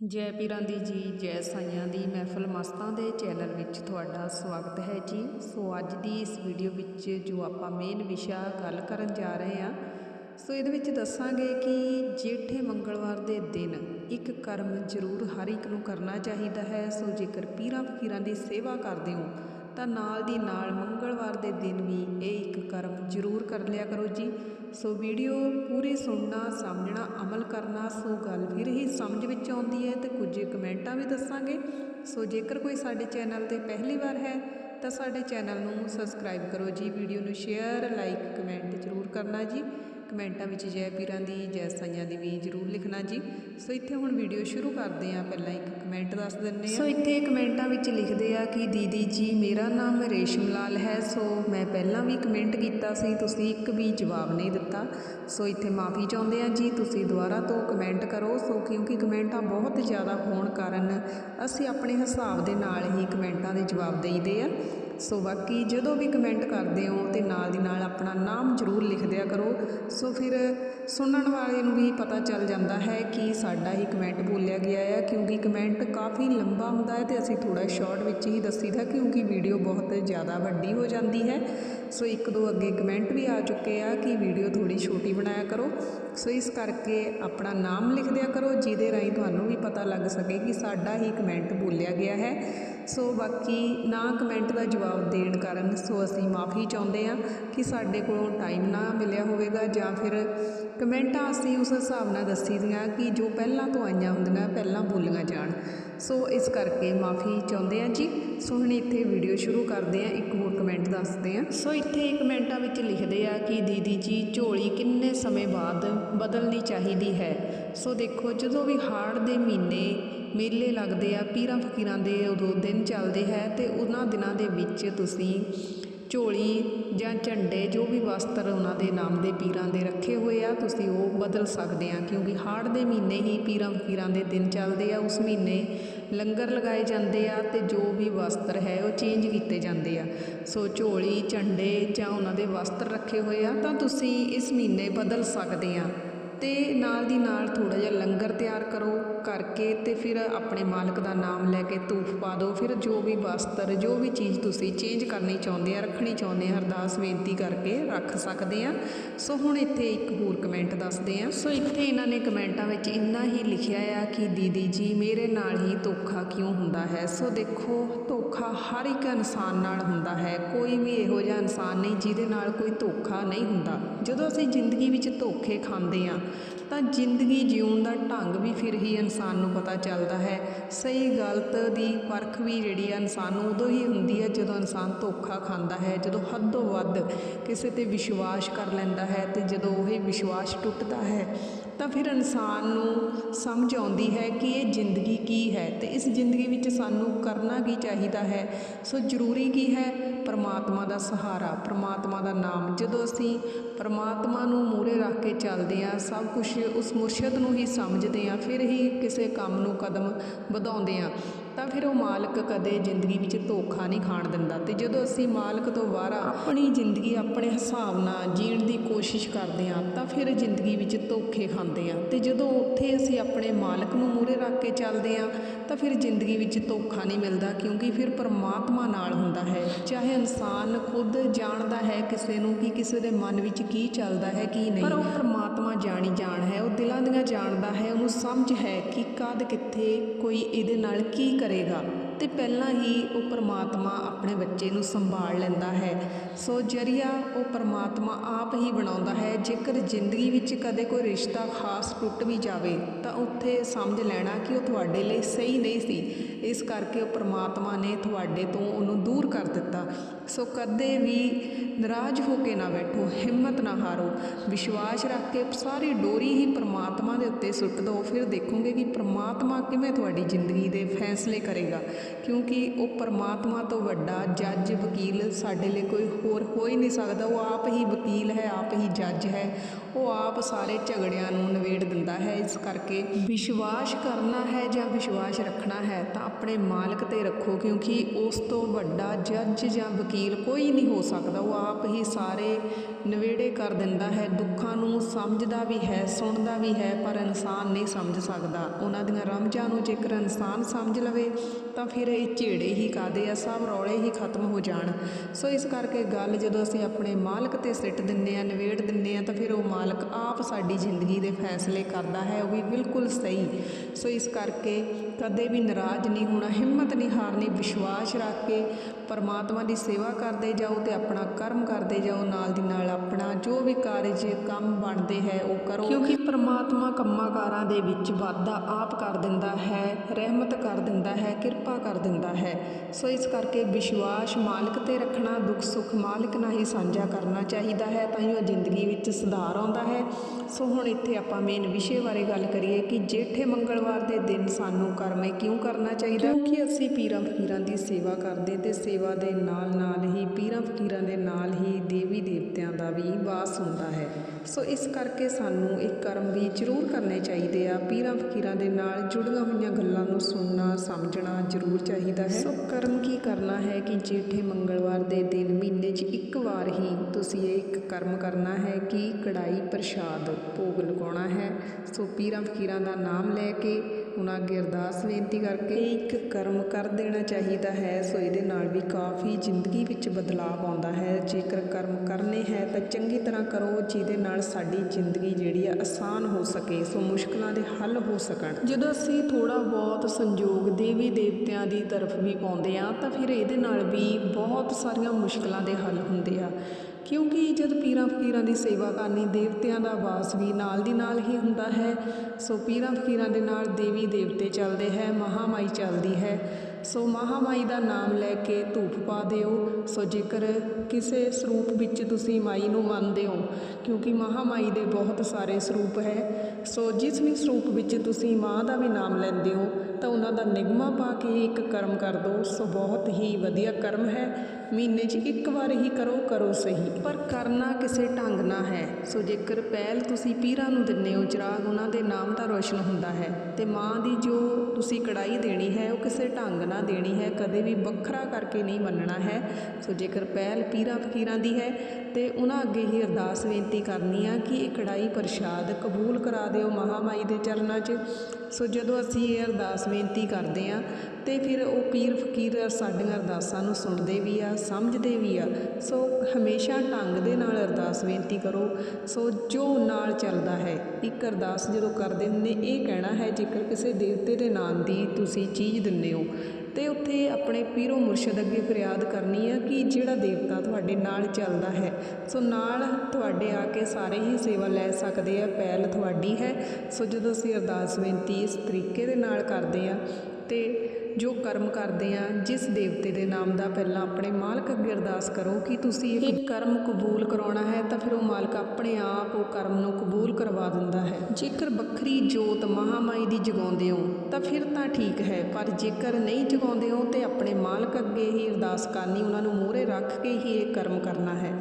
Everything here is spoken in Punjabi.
ਜੈ ਪੀਰਾਂ ਦੀ ਜੀ, ਜੈ ਸਾਈਆਂ ਦੀ ਮਹਿਫਲ ਮਸਤਾਂ ਦੇ ਚੈਨਲ ਵਿੱਚ ਤੁਹਾਡਾ ਸਵਾਗਤ ਹੈ ਜੀ। ਸੋ ਅੱਜ ਦੀ ਇਸ ਵੀਡੀਓ ਵਿੱਚ ਜੋ ਆਪਾਂ ਮੇਨ ਵਿਸ਼ਾ ਗੱਲ ਕਰਨ ਜਾ ਰਹੇ ਹਾਂ, ਸੋ ਇਹਦੇ ਵਿੱਚ ਦੱਸਾਂਗੇ ਕਿ ਜੇਠੇ ਮੰਗਲਵਾਰ ਦੇ ਦਿਨ ਇੱਕ ਕਰਮ ਜ਼ਰੂਰ ਹਰ ਇੱਕ ਨੂੰ ਕਰਨਾ ਚਾਹੀਦਾ ਹੈ। ਸੋ ਜੇਕਰ ਪੀਰਾਂ ਫਕੀਰਾਂ ਦੀ ਸੇਵਾ ਕਰਦੇ ਹੋ ਤਾਂ ਨਾਲ ਦੀ ਨਾਲ ਮੰਗਲਵਾਰ ਦੇ ਦਿਨ ਵੀ ਇਹ ਇੱਕ ਕਰਮ ਜ਼ਰੂਰ ਕਰ ਲਿਆ ਕਰੋ ਜੀ। ਸੋ ਵੀਡੀਓ ਪੂਰੀ ਸੁਣਨਾ ਸਮਝਣਾ ਅਮਲ ਕਰਨਾ, ਸੋ ਗੱਲ ਫਿਰ ਹੀ ਸਮਝ ਵਿੱਚ ਆਉਂਦੀ ਹੈ ਤੇ ਕੁਝ ਕਮੈਂਟਾਂ ਵੀ ਦੱਸਾਂਗੇ। ਸੋ ਜੇਕਰ ਕੋਈ ਸਾਡੇ ਚੈਨਲ ਤੇ ਪਹਿਲੀ ਵਾਰ ਹੈ, ਤਾਂ ਸਾਡੇ ਚੈਨਲ ਨੂੰ ਸਬਸਕ੍ਰਾਈਬ ਕਰੋ ਜੀ, ਵੀਡੀਓ ਨੂੰ ਸ਼ੇਅਰ, ਲਾਈਕ, ਕਮੈਂਟ ਜ਼ਰੂਰ ਕਰਨਾ ਜੀ। ਕਮੈਂਟਾਂ ਵਿੱਚ ਜੈ ਪੀਰਾਂ ਦੀ, ਜੈ ਸਾਈਆਂ ਦੀ ਵੀ ਜ਼ਰੂਰ ਲਿਖਣਾ ਜੀ। ਸੋ ਇੱਥੇ ਹੁਣ ਵੀਡੀਓ ਸ਼ੁਰੂ ਕਰਦੇ ਹਾਂ। ਪਹਿਲਾਂ ਇੱਕ ਕਮੈਂਟ ਦੱਸ ਦਿੰਦੇ ਹਾਂ। ਸੋ ਇੱਥੇ ਕਮੈਂਟਾਂ ਵਿੱਚ ਲਿਖਦੇ ਆ ਕਿ, ਦੀਦੀ ਜੀ, ਮੇਰਾ ਨਾਮ ਰੇਸ਼ਮ ਲਾਲ ਹੈ। ਸੋ ਮੈਂ ਪਹਿਲਾਂ ਵੀ ਕਮੈਂਟ ਕੀਤਾ ਸੀ, ਤੁਸੀਂ ਇੱਕ ਵੀ ਜਵਾਬ ਨਹੀਂ ਦਿੱਤਾ। ਸੋ ਇੱਥੇ ਮਾਫੀ ਚਾਹੁੰਦੇ ਆ ਜੀ, ਤੁਸੀਂ ਦੁਬਾਰਾ ਤੋਂ ਕਮੈਂਟ ਕਰੋ। ਸੋ ਕਿਉਂਕਿ ਕਮੈਂਟਾਂ ਬਹੁਤ ਜ਼ਿਆਦਾ ਹੋਣ ਕਾਰਨ ਅਸੀਂ ਆਪਣੇ ਹਿਸਾਬ ਦੇ ਨਾਲ ਹੀ ਕਮੈਂਟਾਂ ਦੇ ਜਵਾਬ ਦੇਈਦੇ ਆ। ਸੋ ਬਾਕੀ ਜਦੋਂ ਵੀ ਕਮੈਂਟ ਕਰਦੇ ਹੋ ਤੇ ਨਾਲ ਦੀ ਨਾਲ ਆਪਣਾ ਨਾਮ ਜ਼ਰੂਰ ਲਿਖ ਦਿਆ ਕਰੋ। ਸੋ ਫਿਰ ਸੁਣਨ ਵਾਲੇ ਨੂੰ ਵੀ ਪਤਾ ਚੱਲ ਜਾਂਦਾ ਹੈ ਕਿ ਸਾਡਾ ਹੀ ਕਮੈਂਟ ਬੋਲਿਆ ਗਿਆ ਹੈ ਕਿਉਂਕਿ ਕਮੈਂਟ ਕਾਫੀ ਲੰਬਾ ਹੁੰਦਾ ਹੈ ਤੇ ਅਸੀਂ ਥੋੜਾ ਸ਼ਾਰਟ ਵਿੱਚ ਹੀ ਦੱਸੀਦਾ, ਕਿਉਂਕਿ ਵੀਡੀਓ ਬਹੁਤ ਜ਼ਿਆਦਾ ਵੱਡੀ ਹੋ ਜਾਂਦੀ ਹੈ। ਸੋ ਇੱਕ ਦੋ ਅੱਗੇ ਕਮੈਂਟ ਵੀ ਆ ਚੁੱਕੇ ਆ ਕਿ ਵੀਡੀਓ ਥੋੜੀ ਛੋਟੀ ਬਣਾਇਆ ਕਰੋ। ਸੋ ਇਸ ਕਰਕੇ ਆਪਣਾ ਨਾਮ ਲਿਖ ਦਿਆ ਕਰੋ, ਜਿਹਦੇ ਰਾਹੀਂ ਤੁਹਾਨੂੰ ਵੀ ਪਤਾ ਲੱਗ ਸਕੇ ਕਿ ਸਾਡਾ ਹੀ ਕਮੈਂਟ ਬੋਲਿਆ ਗਿਆ ਹੈ। ਸੋ ਬਾਕੀ ਨਾ ਕਮੈਂਟ ਦਾ ਜਵਾਬ ਦੇਣ ਕਾਰਨ ਸੋ ਅਸੀਂ ਮਾਫੀ ਚਾਹੁੰਦੇ ਹਾਂ ਕਿ ਸਾਡੇ ਕੋਲੋਂ ਟਾਈਮ ਨਾ ਮਿਲਿਆ ਹੋਵੇਗਾ ਜਾਂ ਫਿਰ ਕਮੈਂਟਾਂ ਅਸੀਂ ਉਸ ਹਿਸਾਬ ਨਾਲ ਦੱਸੀ ਦੀਆਂ ਕਿ ਜੋ ਪਹਿਲਾਂ ਤੋਂ ਆਈਆਂ ਹੁੰਦੀਆਂ, ਪਹਿਲਾਂ ਬੋਲੀਆਂ ਜਾਣ। ਸੋ ਇਸ ਕਰਕੇ ਮਾਫੀ ਚਾਹੁੰਦੇ ਹਾਂ ਜੀ। ਸੋ ਹੁਣ ਇੱਥੇ ਵੀਡੀਓ ਸ਼ੁਰੂ ਕਰਦੇ ਹਾਂ, ਇੱਕ ਹੋਰ ਕਮੈਂਟ ਦੱਸਦੇ ਹਾਂ। ਸੋ ਇੱਥੇ ਕਮੈਂਟਾਂ ਵਿੱਚ ਲਿਖਦੇ ਆ ਕਿ ਦੀਦੀ ਜੀ, ਝੋਲੀ ਕਿੰਨੇ ਸਮੇਂ ਬਾਅਦ ਬਦਲਣੀ ਚਾਹੀਦੀ ਹੈ? ਸੋ ਦੇਖੋ, ਜਦੋਂ ਵੀ ਹਾੜ ਦੇ ਮਹੀਨੇ ਮੇਲੇ ਲੱਗਦੇ ਆ, ਪੀਰਾਂ ਫਕੀਰਾਂ ਦੇ ਉਦੋਂ ਦਿਨ ਚੱਲਦੇ ਹੈ ਅਤੇ ਉਹਨਾਂ ਦਿਨਾਂ ਦੇ ਵਿੱਚ ਤੁਸੀਂ ਝੋਲੀ ਜਾਂ ਝੰਡੇ ਜੋ ਵੀ ਵਸਤਰ ਉਹਨਾਂ ਦੇ ਨਾਮ ਦੇ ਪੀਰਾਂ ਦੇ ਰੱਖੇ ਹੋਏ ਆ, ਤੁਸੀਂ ਉਹ ਬਦਲ ਸਕਦੇ ਆ, ਕਿਉਂਕਿ ਹਾੜ ਦੇ ਮਹੀਨੇ ਹੀ ਪੀਰਾਂ ਫਕੀਰਾਂ ਦੇ ਦਿਨ ਚੱਲਦੇ ਆ, ਉਸ ਮਹੀਨੇ ਲੰਗਰ ਲਗਾਏ ਜਾਂਦੇ ਆ ਤੇ ਜੋ ਵੀ ਵਸਤਰ ਹੈ ਉਹ ਚੇਂਜ ਕੀਤੇ ਜਾਂਦੇ ਆ। ਸੋ ਝੋਲੀ, ਝੰਡੇ ਜਾਂ ਉਹਨਾਂ ਦੇ ਵਸਤਰ ਰੱਖੇ ਹੋਏ ਆ, ਤਾਂ ਤੁਸੀਂ ਇਸ ਮਹੀਨੇ ਬਦਲ ਸਕਦੇ ਆ। ਅਤੇ ਨਾਲ ਦੀ ਨਾਲ ਥੋੜ੍ਹਾ ਜਿਹਾ ਲੰਗਰ ਤਿਆਰ ਕਰੋ ਕਰਕੇ ਅਤੇ ਫਿਰ ਆਪਣੇ ਮਾਲਕ ਦਾ ਨਾਮ ਲੈ ਕੇ ਧੂਫ ਪਾ ਦਿਓ। ਫਿਰ ਜੋ ਵੀ ਵਸਤਰ, ਜੋ ਵੀ ਚੀਜ਼ ਤੁਸੀਂ ਚੇਂਜ ਕਰਨੀ ਚਾਹੁੰਦੇ ਆ, ਰੱਖਣੀ ਚਾਹੁੰਦੇ ਆ, ਅਰਦਾਸ ਬੇਨਤੀ ਕਰਕੇ ਰੱਖ ਸਕਦੇ ਆ। ਸੋ ਹੁਣ ਇੱਥੇ ਇੱਕ ਹੋਰ ਕਮੈਂਟ ਦੱਸਦੇ ਆ। ਸੋ ਇੱਥੇ ਇਹਨਾਂ ਨੇ ਕਮੈਂਟਾਂ ਵਿੱਚ ਇੰਨਾ ਹੀ ਲਿਖਿਆ ਆ ਕਿ ਦੀਦੀ ਜੀ, ਮੇਰੇ ਨਾਲ ਹੀ ਧੋਖਾ ਕਿਉਂ ਹੁੰਦਾ ਹੈ? ਸੋ ਦੇਖੋ, ਧੋਖਾ ਹਰ ਇੱਕ ਇਨਸਾਨ ਨਾਲ ਹੁੰਦਾ ਹੈ। ਕੋਈ ਵੀ ਇਹੋ ਜਿਹਾ ਇਨਸਾਨ ਨਹੀਂ ਜਿਹਦੇ ਨਾਲ ਕੋਈ ਧੋਖਾ ਨਹੀਂ ਹੁੰਦਾ। ਜਦੋਂ ਅਸੀਂ ਜ਼ਿੰਦਗੀ ਵਿੱਚ ਧੋਖੇ ਖਾਂਦੇ ਆ ਤਾਂ ਜ਼ਿੰਦਗੀ ਜਿਉਣ ਦਾ ਢੰਗ ਵੀ ਫਿਰ ਹੀ ਇਨਸਾਨ ਨੂੰ ਪਤਾ ਚੱਲਦਾ ਹੈ। ਸਹੀ ਗਲਤ ਦੀ ਪਰਖ ਵੀ ਜਿਹੜੀ ਆ ਇਨਸਾਨ ਨੂੰ ਉਦੋਂ ਹੀ ਹੁੰਦੀ ਹੈ ਜਦੋਂ ਇਨਸਾਨ ਧੋਖਾ ਖਾਂਦਾ ਹੈ, ਜਦੋਂ ਹੱਦੋਂ ਵੱਧ ਕਿਸੇ ਤੇ ਵਿਸ਼ਵਾਸ ਕਰ ਲੈਂਦਾ ਹੈ ਤੇ ਜਦੋਂ ਉਹ ਵਿਸ਼ਵਾਸ ਟੁੱਟਦਾ ਹੈ ਤਾਂ ਫਿਰ ਇਨਸਾਨ ਨੂੰ ਸਮਝ ਆਉਂਦੀ ਹੈ ਕਿ ਇਹ ਜ਼ਿੰਦਗੀ ਕੀ ਹੈ ਤੇ ਇਸ ਜ਼ਿੰਦਗੀ ਵਿੱਚ ਸਾਨੂੰ ਕਰਨਾ ਕੀ ਚਾਹੀਦਾ ਹੈ। ਸੋ ਜ਼ਰੂਰੀ ਕੀ ਹੈ? ਪਰਮਾਤਮਾ ਦਾ ਸਹਾਰਾ, ਪਰਮਾਤਮਾ ਦਾ ਨਾਮ। ਜਦੋਂ ਅਸੀਂ ਪਰਮਾਤਮਾ ਨੂੰ ਮੂਰੇ ਰੱਖ ਕੇ ਚੱਲਦੇ ਹਾਂ ਸਭ ਕੁਝ ਉਸ ਮੁਰਸ਼ਿਦ ਨੂੰ ਹੀ ਸਮਝਦੇ ਹਾਂ, ਫਿਰ ਹੀ ਕਿਸੇ ਕੰਮ ਨੂੰ ਕਦਮ ਵਧਾਉਂਦੇ ਹਾਂ। ਤਾਂ ਫਿਰ ਉਹ ਮਾਲਕ ਕਦੇ ਜ਼ਿੰਦਗੀ ਵਿੱਚ ਧੋਖਾ ਨਹੀਂ ਖਾਣ ਦਿੰਦਾ ਤੇ ਜਦੋਂ ਅਸੀਂ ਮਾਲਕ ਤੋਂ ਬਾਹਰ ਆਪਣੀ ਜ਼ਿੰਦਗੀ ਆਪਣੇ ਹਿਸਾਬ ਨਾਲ ਜੀਣ ਦੀ ਕੋਸ਼ਿਸ਼ ਕਰਦੇ ਹਾਂ, ਤਾਂ ਫਿਰ ਜ਼ਿੰਦਗੀ ਵਿੱਚ ਧੋਖੇ ਖਾਂਦੇ ਹਾਂ। ਤੇ ਜਦੋਂ ਉੱਥੇ ਅਸੀਂ ਆਪਣੇ ਮਾਲਕ ਨੂੰ ਮੂਹਰੇ ਰੱਖ ਕੇ ਚੱਲਦੇ ਹਾਂ, ਤਾਂ ਫਿਰ ਜ਼ਿੰਦਗੀ ਵਿੱਚ ਧੋਖਾ ਨਹੀਂ ਮਿਲਦਾ, ਕਿਉਂਕਿ ਫਿਰ ਪਰਮਾਤਮਾ ਨਾਲ ਹੁੰਦਾ ਹੈ। ਚਾਹੇ ਇਨਸਾਨ ਖੁਦ ਜਾਣਦਾ ਹੈ ਕਿਸੇ ਨੂੰ ਕਿ ਕਿਸੇ ਦੇ ਮਨ ਵਿੱਚ ਕੀ ਚੱਲਦਾ ਹੈ, ਕੀ ਨਹੀਂ, ਪਰ ਉਹ ਪਰਮਾਤਮਾ ਜਾਣੀ ਜਾਣ ਹੈ, ਉਹ ਦਿਲਾਂ ਦੀਆਂ ਜਾਣਦਾ ਹੈ, ਉਹਨੂੰ ਸਮਝ ਹੈ ਕਿ ਕਦ ਕਿੱਥੇ ਕੋਈ ਇਹਦੇ ਨਾਲ ਕੀ ਕਰੇਗਾ। ਤੇ ਪਹਿਲਾਂ ਹੀ ਉਹ ਪਰਮਾਤਮਾ ਆਪਣੇ ਬੱਚੇ ਨੂੰ ਸੰਭਾਲ ਲੈਂਦਾ ਹੈ। ਸੋ ਜਰੀਆ ਉਹ ਪਰਮਾਤਮਾ ਆਪ ਹੀ ਬਣਾਉਂਦਾ ਹੈ। ਜੇਕਰ ਜ਼ਿੰਦਗੀ ਵਿੱਚ ਕਦੇ ਕੋਈ ਰਿਸ਼ਤਾ ਖਾਸ ਟੁੱਟ ਵੀ ਜਾਵੇ, ਤਾਂ ਉੱਥੇ ਸਮਝ ਲੈਣਾ ਕਿ ਉਹ ਤੁਹਾਡੇ ਲਈ ਸਹੀ ਨਹੀਂ ਸੀ। ਇਸ ਕਰਕੇ ਉਹ ਪਰਮਾਤਮਾ ਨੇ ਤੁਹਾਡੇ ਤੋਂ ਉਹਨੂੰ ਦੂਰ ਕਰ ਦਿੱਤਾ। ਸੋ ਕਦੇ ਵੀ ਨਾਰਾਜ਼ ਹੋ ਕੇ ਨਾ ਬੈਠੋ, ਹਿੰਮਤ ਨਾ ਹਾਰੋ। ਵਿਸ਼ਵਾਸ ਰੱਖ ਕੇ ਸਾਰੀ ਡੋਰੀ ਹੀ ਪਰਮਾਤਮਾ ਦੇ ਉੱਤੇ ਸੁੱਟ ਦਿਓ। ਫਿਰ ਦੇਖੋਗੇ ਕਿ ਪਰਮਾਤਮਾ ਕਿਵੇਂ ਤੁਹਾਡੀ ਜ਼ਿੰਦਗੀ ਦੇ ਫੈਸਲੇ ਕਰੇਗਾ। ਕਿਉਂਕਿ ਉਹ ਪਰਮਾਤਮਾ ਤੋਂ ਵੱਡਾ ਜੱਜ, ਵਕੀਲ ਸਾਡੇ ਲਈ ਕੋਈ ਹੋਰ ਹੋ ਹੀ ਨਹੀਂ ਸਕਦਾ। ਉਹ ਆਪ ਹੀ ਵਕੀਲ ਹੈ, ਆਪ ਹੀ ਜੱਜ ਹੈ। ਉਹ ਆਪ ਸਾਰੇ ਝਗੜਿਆਂ ਨੂੰ ਨਿਬੇੜ ਦਿੰਦਾ ਹੈ। ਇਸ ਕਰਕੇ ਵਿਸ਼ਵਾਸ ਕਰਨਾ ਹੈ ਜਾਂ ਵਿਸ਼ਵਾਸ ਰੱਖਣਾ ਹੈ ਤਾਂ ਆਪਣੇ ਮਾਲਕ ਤੇ ਰੱਖੋ, ਕਿਉਂਕਿ ਉਸ ਤੋਂ ਵੱਡਾ ਜੱਜ ਜਾਂ ਵਕੀਲ ਕੋਈ ਨਹੀਂ ਹੋ ਸਕਦਾ। ਉਹ ਆਪ ਹੀ ਸਾਰੇ ਨਿਬੇੜੇ ਕਰ ਦਿੰਦਾ ਹੈ। ਦੁੱਖਾਂ ਨੂੰ ਸਮਝਦਾ ਵੀ ਹੈ, ਸੁਣਦਾ ਵੀ ਹੈ, ਪਰ ਇਨਸਾਨ ਨਹੀਂ ਸਮਝ ਸਕਦਾ। ਉਹਨਾਂ ਦੀਆਂ ਰਮਜਾਂ ਨੂੰ ਜੇਕਰ ਇਨਸਾਨ ਸਮਝ ਲਵੇ ਤਾਂ ਫਿਰ ਇਹ ਝੇੜੇ ਹੀ ਕਾਦੇ ਆ? ਸਭ ਰੌਲੇ ਹੀ ਖਤਮ ਹੋ ਜਾਣ। ਸੋ ਇਸ ਕਰਕੇ ਗੱਲ ਜਦੋਂ ਅਸੀਂ ਆਪਣੇ ਮਾਲਕ ਤੇ ਸਿੱਟ ਦਿੰਨੇ ਆ ਨਿਬੇੜ ਦਿੰਨੇ ਆ ਤਾਂ ਫਿਰ ਉਹ ਮਾਲਕ ਆਪ ਸਾਡੀ ਜ਼ਿੰਦਗੀ ਦੇ ਫੈਸਲੇ ਕਰਦਾ ਹੈ, ਉਹ ਵੀ ਬਿਲਕੁਲ ਸਹੀ। ਸੋ ਇਸ ਕਰਕੇ ਕਦੇ ਵੀ ਨਾਰਾਜ਼ ਨਹੀਂ ਹੋਣਾ, ਹਿੰਮਤ ਨਹੀਂ ਹਾਰਨੀ, ਵਿਸ਼ਵਾਸ ਰੱਖ ਕੇ ਪਰਮਾਤਮਾ ਦੀ ਸੇਵਾ ਕਰਦੇ ਜਾਓ ਤੇ ਆਪਣਾ ਕਰਮ ਕਰਦੇ ਜਾਓ, ਨਾਲ ਦੀ ਨਾਲ ਆਪਣਾ ਜੋ ਵੀ ਕਾਰਜ, ਕੰਮ ਬਣਦੇ ਹੈ, ਉਹ ਕਰੋ। ਕਿਉਂਕਿ ਪਰਮਾਤਮਾ ਕੰਮਾਂ ਕਾਰਾਂ ਦੇ ਵਿੱਚ ਵਾਧਾ ਆਪ ਕਰ ਦਿੰਦਾ ਹੈ, ਰਹਿਮਤ ਕਰ ਦਿੰਦਾ ਹੈ, ਕਿਰਪਾ ਕਰ ਦਿੰਦਾ ਹੈ। ਸੋ ਇਸ ਕਰਕੇ ਵਿਸ਼ਵਾਸ ਮਾਲਕ ਤੇ ਰੱਖਣਾ, ਦੁੱਖ ਸੁੱਖ ਮਾਲਕ ਨਾਲ ਹੀ ਸਾਂਝਾ ਕਰਨਾ ਚਾਹੀਦਾ ਹੈ, ਤਾਂ ਹੀ ਉਹ ਜ਼ਿੰਦਗੀ ਵਿੱਚ ਸੁਧਾਰ ਆਉਂਦਾ ਹੈ। ਸੋ ਹੁਣ ਇੱਥੇ ਆਪਾਂ ਮੇਨ ਵਿਸ਼ੇ ਬਾਰੇ ਗੱਲ ਕਰੀਏ ਕਿ ਜੇਠੇ ਮੰਗਲਵਾਰ ਦੇ ਦਿਨ ਸਾਨੂੰ ਕਰਮ ਕਿਉਂ ਕਰਨਾ ਚਾਹੀਦਾ ਕਿਉਂਕਿ ਅਸੀਂ ਪੀਰਾਂ ਫਕੀਰਾਂ ਦੀ ਸੇਵਾ ਕਰਦੇ ਤੇ ਸੇਵਾ ਦੇ ਨਾਲ ਨਾਲ ਹੀ, ਪੀਰਾਂ ਫਕੀਰਾਂ ਦੇ ਨਾਲ ਹੀ ਦੇਵੀ ਦੇਵਤਿਆਂ ਦਾ ਵੀ ਵਾਸ ਹੁੰਦਾ ਹੈ। ਸੋ ਇਸ ਕਰਕੇ ਸਾਨੂੰ ਇਹ ਕਰਮ ਵੀ ਜ਼ਰੂਰ ਕਰਨੇ ਚਾਹੀਦੇ ਆ। ਪੀਰਾਂ ਫਕੀਰਾਂ ਦੇ ਨਾਲ ਜੁੜੀਆਂ ਹੋਈਆਂ ਗੱਲਾਂ ਨੂੰ ਸੁਣਨਾ, ਸਮਝਣਾ ਜ਼ਰੂਰ ਚਾਹੀਦਾ ਹੈ। ਸੋ ਕਰਮ ਕੀ ਕਰਨਾ ਹੈ ਕਿ ਜੇਠੇ ਮੰਗਲਵਾਰ ਦੇ ਦਿਨ ਮਹੀਨੇ 'ਚ ਇੱਕ ਵਾਰ ਹੀ ਤੁਸੀਂ ਇਹ ਕਰਮ ਕਰਨਾ ਹੈ ਕਿ ਕੜਾਈ ਪ੍ਰਸ਼ਾਦ ਭੋਗ ਲਗਾਉਣਾ ਹੈ। ਸੋ ਪੀਰਾਂ ਫਕੀਰਾਂ ਦਾ ਨਾਮ ਲੈ ਕੇ ਹੁਣ ਅੱਗੇ ਅਰਦਾਸ ਬੇਨਤੀ ਕਰਕੇ ਇੱਕ ਕਰਮ ਕਰ ਦੇਣਾ ਚਾਹੀਦਾ ਹੈ। ਸੋ ਇਹਦੇ ਨਾਲ ਵੀ ਕਾਫੀ ਜ਼ਿੰਦਗੀ ਵਿੱਚ ਬਦਲਾਅ ਆਉਂਦਾ ਹੈ। ਜੇਕਰ ਕਰਮ ਕਰਨੇ ਹੈ ਤਾਂ ਚੰਗੀ ਤਰ੍ਹਾਂ ਕਰੋ, ਜਿਹਦੇ ਨਾਲ ਸਾਡੀ ਜ਼ਿੰਦਗੀ ਜਿਹੜੀ ਆ ਆਸਾਨ ਹੋ ਸਕੇ, ਸੋ ਮੁਸ਼ਕਲਾਂ ਦੇ ਹੱਲ ਹੋ ਸਕਣ। ਜਦੋਂ ਅਸੀਂ ਥੋੜਾ ਬਹੁਤ ਸੰਯੋਗ ਦੇਵੀ ਦੇਵਤਿਆਂ ਦੀ ਤਰਫ ਵੀ ਪਾਉਂਦੇ ਆ ਤਾਂ ਫਿਰ ਇਹਦੇ ਨਾਲ ਵੀ ਬਹੁਤ ਸਾਰੀਆਂ ਮੁਸ਼ਕਲਾਂ ਦੇ ਹੱਲ ਹੁੰਦੇ ਆ। ਕਿਉਂਕਿ ਜਦ ਪੀਰਾਂ ਫਕੀਰਾਂ ਦੀ ਸੇਵਾ ਕਰਨੀ ਦੇਵਤਿਆਂ ਦਾ ਵਾਸ ਵੀ ਨਾਲ ਦੀ ਨਾਲ ਹੀ ਹੁੰਦਾ ਹੈ, ਸੋ ਪੀਰਾਂ ਫਕੀਰਾਂ ਦੇ ਨਾਲ ਦੇਵੀ ਦੇਵਤੇ ਚੱਲਦੇ ਹੈ, ਮਹਾਮਾਈ ਚੱਲਦੀ ਹੈ। ਸੋ ਮਹਾਮਾਈ ਦਾ ਨਾਮ ਲੈ ਕੇ ਧੂਪ ਪਾ ਦਿਓ। ਸੋ ਜੇਕਰ ਕਿਸੇ ਸਰੂਪ ਵਿੱਚ ਤੁਸੀਂ ਮਾਈ ਨੂੰ ਮੰਨਦੇ ਹੋ, ਕਿਉਂਕਿ ਮਹਾਮਾਈ ਦੇ ਬਹੁਤ ਸਾਰੇ ਸਰੂਪ ਹੈ, ਸੋ ਜਿਸ ਵੀ ਸਰੂਪ ਵਿੱਚ ਤੁਸੀਂ ਮਾਂ ਦਾ ਵੀ ਨਾਮ ਲੈਂਦੇ ਹੋ ਤਾਂ ਉਹਨਾਂ ਦਾ ਨਿਗਮਾ ਪਾ ਕੇ ਇੱਕ ਕਰਮ ਕਰ ਦਿਓ। ਸੋ ਬਹੁਤ ਹੀ ਵਧੀਆ ਕਰਮ ਹੈ। ਮਹੀਨੇ 'ਚ ਇੱਕ ਵਾਰ ਹੀ ਕਰੋ ਕਰੋ ਸਹੀ। ਪਰ ਕਰਨਾ ਕਿਸੇ ਢੰਗ ਨਾਲ ਹੈ। ਸੋ ਜੇਕਰ ਪਹਿਲ ਤੁਸੀਂ ਪੀਰਾਂ ਨੂੰ ਦਿੰਦੇ ਹੋ, ਚਿਰਾਗ ਉਹਨਾਂ ਦੇ ਨਾਮ ਦਾ ਰੋਸ਼ਨ ਹੁੰਦਾ ਹੈ। ਤੇ ਮਾਂ ਦੀ ਜੋ ਤੁਸੀਂ ਕੜਾਈ ਦੇਣੀ ਹੈ, ਉਹ ਕਿਸੇ ਢੰਗ ਨਾਲ ਦੇਣੀ ਹੈ, ਕਦੇ ਵੀ ਵੱਖਰਾ ਕਰਕੇ ਨਹੀਂ ਮੰਨਣਾ ਹੈ। ਸੋ ਜੇਕਰ ਪਹਿਲ ਪੀਰਾਂ ਫਕੀਰਾਂ ਦੀ ਹੈ, ਤੇ ਉਹਨਾਂ ਅੱਗੇ ਹੀ ਅਰਦਾਸ ਬੇਨਤੀ ਕਰਨੀ ਆ ਕਿ ਇਹ ਕੜਾਈ ਪ੍ਰਸ਼ਾਦ ਕਬੂਲ ਕਰਾ ਦਿਓ ਮਹਾਮਾਈ ਦੇ ਚਰਨਾਂ 'ਚ। ਸੋ ਜਦੋਂ ਅਸੀਂ ਇਹ ਅਰਦਾਸ ਬੇਨਤੀ ਕਰਦੇ ਆ ਅਤੇ ਫਿਰ ਉਹ ਪੀਰ ਫਕੀਰ ਸਾਡੀਆਂ ਅਰਦਾਸਾਂ ਨੂੰ ਸੁਣਦੇ ਵੀ ਆ, ਸਮਝਦੇ ਵੀ ਆ। ਸੋ ਹਮੇਸ਼ਾ ਢੰਗ ਦੇ ਨਾਲ ਅਰਦਾਸ ਬੇਨਤੀ ਕਰੋ। ਸੋ ਜੋ ਨਾਲ ਚੱਲਦਾ ਹੈ, ਇੱਕ ਅਰਦਾਸ ਜਦੋਂ ਕਰਦੇ ਹੁੰਦੇ, ਇਹ ਕਹਿਣਾ ਹੈ, ਜੇਕਰ ਕਿਸੇ ਦੇਵਤੇ ਦੇ ਨਾਮ ਦੀ ਤੁਸੀਂ ਚੀਜ਼ ਦਿੰਦੇ ਹੋ, ਤੇ ਉੱਥੇ ਆਪਣੇ ਪੀਰੋ ਮੁਰਸ਼ਦ ਅੱਗੇ ਫਰਿਆਦ ਕਰਨੀ ਆ ਕਿ ਜਿਹੜਾ ਦੇਵਤਾ ਤੁਹਾਡੇ ਨਾਲ ਚੱਲਦਾ ਹੈ, ਸੋ ਨਾਲ ਤੁਹਾਡੇ ਆ ਕੇ ਸਾਰੇ ਹੀ ਸੇਵਾ ਲੈ ਸਕਦੇ ਆ, ਪਹਿਲ ਤੁਹਾਡੀ ਹੈ। ਸੋ ਜਦੋਂ ਅਸੀਂ ਅਰਦਾਸ ਬੇਨਤੀ ਇਸ ਤਰੀਕੇ ਦੇ ਨਾਲ ਕਰਦੇ ਆ, ਤੇ ਜੋ ਕਰਮ ਕਰਦੇ ਆ ਜਿਸ ਦੇਵਤੇ ਦੇ ਨਾਮ ਦਾ ਪਹਿਲਾਂ ਆਪਣੇ ਮਾਲਕ ਅੱਗੇ ਅਰਦਾਸ ਕਰੋ ਕਿ ਤੁਸੀਂ ਇਹ ਕਰਮ ਕਬੂਲ ਕਰਾਉਣਾ ਹੈ ਤਾਂ ਫਿਰ ਉਹ ਮਾਲਕ ਆਪਣੇ ਆਪ ਉਹ ਕਰਮ ਨੂੰ ਕਬੂਲ ਕਰਵਾ ਦਿੰਦਾ ਹੈ। ਜੇਕਰ ਵੱਖਰੀ ਜੋਤ ਮਹਾਮਾਈ ਦੀ ਜਗਾਉਂਦੇ ਹੋ ਤਾਂ ਫਿਰ ਤਾਂ ਠੀਕ ਹੈ ਪਰ ਜੇਕਰ ਨਹੀਂ ਜਗਾਉਂਦੇ ਹੋ ਤੇ ਆਪਣੇ ਮਾਲਕ ਅੱਗੇ ਹੀ ਅਰਦਾਸ ਕਰਨੀ ਉਹਨਾਂ ਨੂੰ ਮੂਹਰੇ ਰੱਖ ਕੇ ਹੀ ਇਹ ਕਰਮ ਕਰਨਾ ਹੈ।